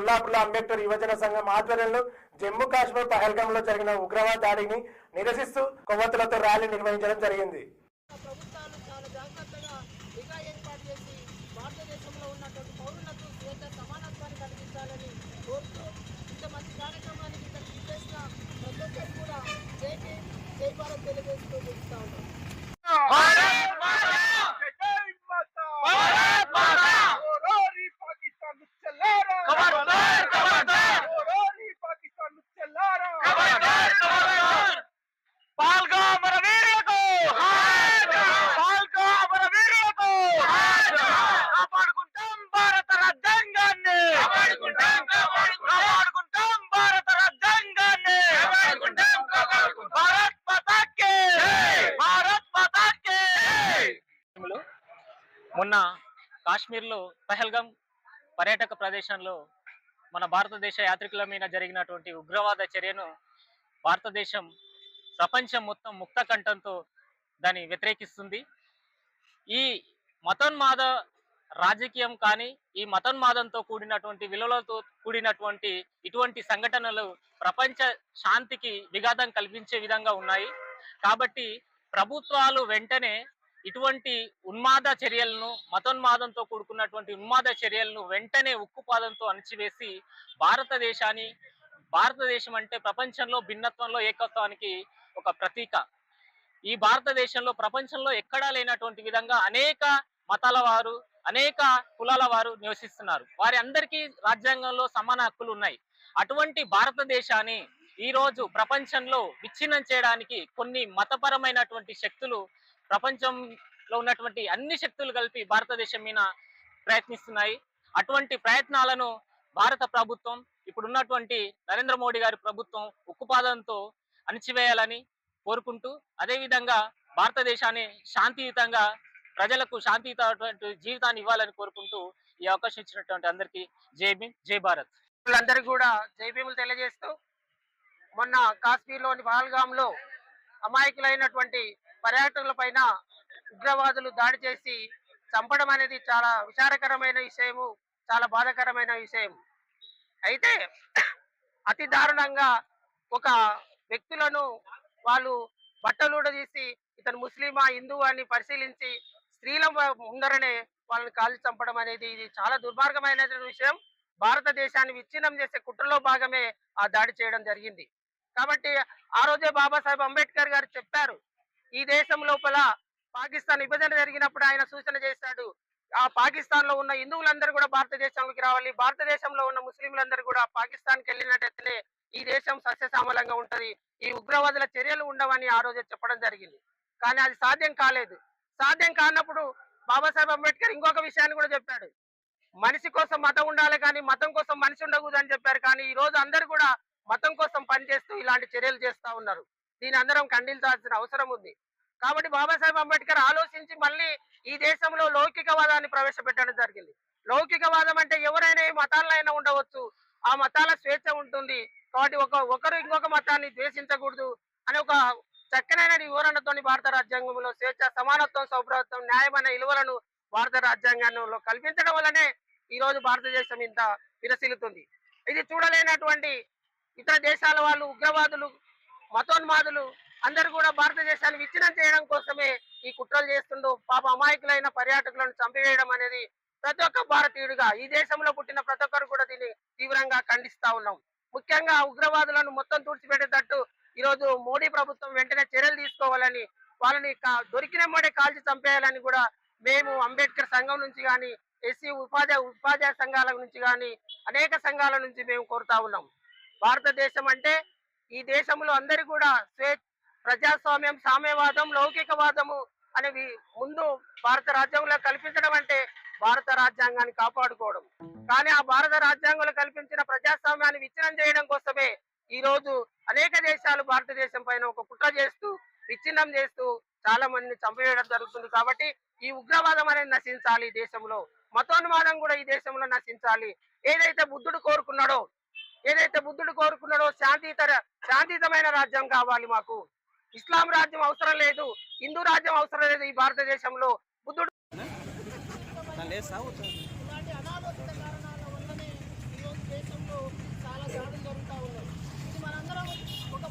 కొల్లాపూర్లో అంబేద్కర్ యువజన సంఘం ఆధ్వర్యంలో జమ్మూ కాశ్మీర్ పహల్గంలో జరిగిన ఉగ్రవాద దాడిని నిరసిస్తూ కొవ్వతులతో ర్యాలీ నిర్వహించడం జరిగింది. మొన్న కాశ్మీర్లో పహల్గం పర్యాటక ప్రదేశంలో మన భారతదేశ యాత్రికుల మీద జరిగినటువంటి ఉగ్రవాద చర్యను భారతదేశం ప్రపంచం మొత్తం ముక్త కంఠంతో దాన్ని వ్యతిరేకిస్తుంది. ఈ మతోన్మాద రాజకీయం కానీ ఈ మతోన్మాదంతో కూడినటువంటి విలువలతో కూడినటువంటి ఇటువంటి సంఘటనలు ప్రపంచ శాంతికి విఘాతం కల్పించే విధంగా ఉన్నాయి. కాబట్టి ప్రభుత్వాలు వెంటనే ఇటువంటి ఉన్మాద చర్యలను మతోన్మాదంతో కూడుకున్నటువంటి ఉన్మాద చర్యలను వెంటనే ఉక్కుపాదంతో అణిచివేసి భారతదేశాన్ని భారతదేశం అంటే ప్రపంచంలో భిన్నత్వంలో ఏకత్వానికి ఒక ప్రతీక. ఈ భారతదేశంలో ప్రపంచంలో ఎక్కడా లేనటువంటి విధంగా అనేక మతాల వారు అనేక కులాల వారు నివసిస్తున్నారు. వారి అందరికీ రాజ్యాంగంలో సమాన హక్కులు ఉన్నాయి. అటువంటి భారతదేశాన్ని ఈ రోజు ప్రపంచంలో విచ్ఛిన్నం చేయడానికి కొన్ని మతపరమైనటువంటి శక్తులు ప్రపంచంలో ఉన్నటువంటి అన్ని శక్తులు కలిపి భారతదేశం మీద ప్రయత్నిస్తున్నాయి. అటువంటి ప్రయత్నాలను భారత ప్రభుత్వం ఇప్పుడున్నటువంటి నరేంద్ర మోడీ గారి ప్రభుత్వం ఉక్కుపాదంతో అణిచివేయాలని కోరుకుంటూ అదేవిధంగా భారతదేశాన్ని శాంతియుతంగా ప్రజలకు శాంతియుతమైనటువంటి జీవితాన్ని ఇవ్వాలని కోరుకుంటూ ఈ అవకాశం ఇచ్చినటువంటి అందరికీ జై భీమ్ జై భారత్. అందరికీ కూడా జై భీములు తెలియజేస్తూ మొన్న కాశ్మీర్లోని పహల్గాంలో అమాయకులైనటువంటి పర్యాటకుల పైన ఉగ్రవాదులు దాడి చేసి చంపడం అనేది చాలా విచారకరమైన విషయము చాలా బాధాకరమైన విషయం. అయితే అతి దారుణంగా ఒక వ్యక్తులను వాళ్ళు బట్టలుడ తీసి ఇతను ముస్లిమా హిందువు అని పరిశీలించి స్త్రీల ముందరనే వాళ్ళని కాల్చి చంపడం అనేది ఇది చాలా దుర్మార్గమైన విషయం. భారతదేశాన్ని విచ్ఛిన్నం చేసే కుట్రలో భాగమే ఆ దాడి చేయడం జరిగింది. కాబట్టి ఆ రోజే బాబాసాహెబ్ అంబేద్కర్ గారు చెప్పారు ఈ దేశం లోపల పాకిస్తాన్ విభజన జరిగినప్పుడు ఆయన సూచన చేశాడు. ఆ పాకిస్తాన్లో ఉన్న హిందువులందరూ కూడా భారతదేశంలోకి రావాలి. భారతదేశంలో ఉన్న ముస్లింలందరూ కూడా పాకిస్తాన్కి వెళ్ళినట్టయితేనే ఈ దేశం సస్యశ్యామలంగా ఉంటది. ఈ ఉగ్రవాదుల చర్యలు ఉండవని ఆ రోజు చెప్పడం జరిగింది. కానీ అది సాధ్యం కాలేదు. సాధ్యం కానప్పుడు బాబాసాహెబ్ అంబేద్కర్ ఇంకొక విషయాన్ని కూడా చెప్పాడు. మనిషి కోసం మతం ఉండాలి కానీ మతం కోసం మనిషి ఉండకూడదు అని చెప్పారు. కానీ ఈ రోజు అందరు కూడా మతం కోసం పనిచేస్తూ ఇలాంటి చర్యలు చేస్తా ఉన్నారు. దీని అందరం ఖండించాల్సిన అవసరం ఉంది. కాబట్టి బాబాసాహెబ్ అంబేద్కర్ ఆలోచించి మళ్ళీ ఈ దేశంలో లౌకికవాదాన్ని ప్రవేశపెట్టడం జరిగింది. లౌకికవాదం అంటే ఎవరైనా ఏ మతాలైనా ఉండవచ్చు. ఆ మతాల స్వేచ్ఛ ఉంటుంది. కాబట్టి ఒక ఒకరు ఇంకొక మతాన్ని ద్వేషించకూడదు అని ఒక చక్కనైన వివరణతోని భారత రాజ్యాంగంలో స్వేచ్ఛ సమానత్వం సౌభ్రత్వం న్యాయం అనే విలువలను భారత రాజ్యాంగంలో కల్పించడం వల్లనే ఈ రోజు భారతదేశం ఇంత విరసిల్లుతుంది. ఇది చూడలేనటువంటి ఇతర దేశాల వాళ్ళు ఉగ్రవాదులు మతోన్మాదులు అందరు కూడా భారతదేశాన్ని విచ్ఛిన్నం చేయడం కోసమే ఈ కుట్రలు చేస్తుండో. పాప అమాయకులైన పర్యాటకులను చంపివేయడం అనేది ప్రతి ఒక్క భారతీయుడిగా ఈ దేశంలో పుట్టిన ప్రతి ఒక్కరు కూడా దీన్ని తీవ్రంగా ఖండిస్తా ఉన్నాం. ముఖ్యంగా ఉగ్రవాదులను మొత్తం తుడిచిపెట్టేటట్టు ఈ రోజు మోడీ ప్రభుత్వం వెంటనే చర్యలు తీసుకోవాలని వాళ్ళని దొరికిన మోడే కాల్చి చంపేయాలని కూడా మేము అంబేద్కర్ సంఘం నుంచి కానీ ఎస్సీ ఉపాధ్యాయ ఉపాధ్యాయ సంఘాల నుంచి కానీ అనేక సంఘాల నుంచి మేము కోరుతా ఉన్నాం. భారతదేశం అంటే ఈ దేశంలో అందరి కూడా స్వే ప్రజాస్వామ్యం సామ్యవాదం లౌకికవాదము అనేవి ముందు భారత రాజ్యాంగంలో కల్పించడం అంటే భారత రాజ్యాంగాన్ని కాపాడుకోవడం. కానీ ఆ భారత రాజ్యాంగంలో కల్పించిన ప్రజాస్వామ్యాన్ని విచ్ఛిన్నం చేయడం కోసమే ఈ రోజు అనేక దేశాలు భారతదేశం పైన ఒక కుట్ర చేస్తూ విచ్ఛిన్నం చేస్తూ చాలా మందిని చంపేయడం జరుగుతుంది కాబట్టి ఈ ఉగ్రవాదం అనేది నశించాలి ఈ దేశంలో. మతోన్మాదం కూడా ఈ దేశంలో నశించాలి. ఏదైతే బుద్ధుడు కోరుకున్నాడో ఏదైతే బుద్ధుడు కోరుకున్నాడో శాంతితర శాంతియుతమైన రాజ్యం కావాలి మాకు. ఇస్లాం రాజ్యం అవసరం లేదు. హిందూ రాజ్యం అవసరం లేదు ఈ భారతదేశంలో. బుద్ధుడు చాలా జరుగుతూ ఉన్నది ఒక